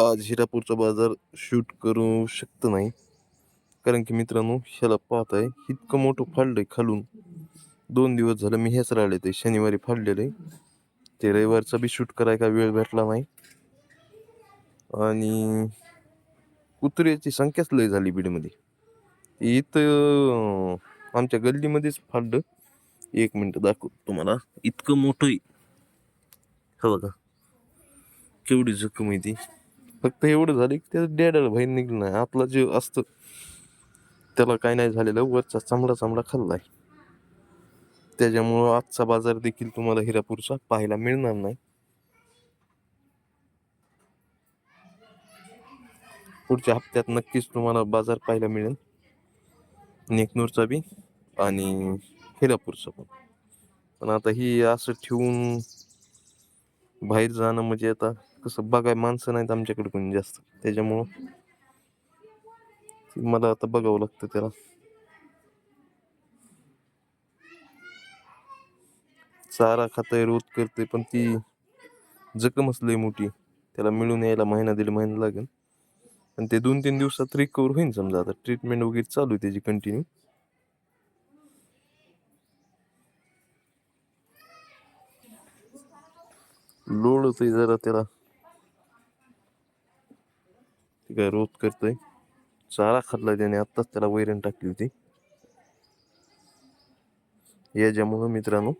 आज हिरापूरचा बाजार शूट करू शकत नाही. कारण की मित्रांनो ह्याला पाहत आहे इतकं मोठं फाडलंय खालून. दोन दिवस झालं मी हेच राहिले ते शनिवारी फाडलेलं. आहे ते रविवारचा बी शूट करायला का वेळ भेटला नाही. आणि कुत्र्याची संख्याच लय झाली बीडमध्ये. इथं आमच्या गल्लीमध्येच फाडलं. एक मिनटं दाखवतो तुम्हाला. इतकं मोठं आहे. हो बघा. केवढी जखम आहे ती? फक्त एवढं झालं की त्याचं डॅडाला बाहेर निघलं नाही. आतला जे असतं. त्याला काय नाही झालेलं. वरचा चांबडा चांबडा खाल्लाय. त्याच्यामुळं आजचा बाजार देखील तुम्हाला हिरापूरचा पाहायला मिळणार नाही. पुढच्या हप्त्यात नक्कीच तुम्हाला बाजार पाहायला मिळेल. नेकनूरचा बी आणि हिरापूरचा पण. पण आता ही असं ठेवून बाहेर जाणं म्हणजे आता कसं बघाय माणसं नाहीत आमच्याकडे कोणी जास्त. त्याच्यामुळं मला आता बघावं लागतं त्याला. चारा खातंय रोज करते पण ती जखमच लय मोठी. त्याला मिळून यायला महिना दीड महिना लागेल. आणि ते दोन तीन दिवसात रिकवर होईल समजा. आता ट्रीटमेंट वगैरे चालू आहे त्याची कंटिन्यू लोड होते जरा त्याला. ते रोज करतोय. चारा खाल्ला त्याने आत्ताच त्याला वैरण टाकली होती. याच्यामुळं मित्रांनो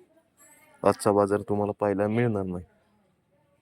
आजचा बाजार तुम्हाला पाहायला मिळणार नाही.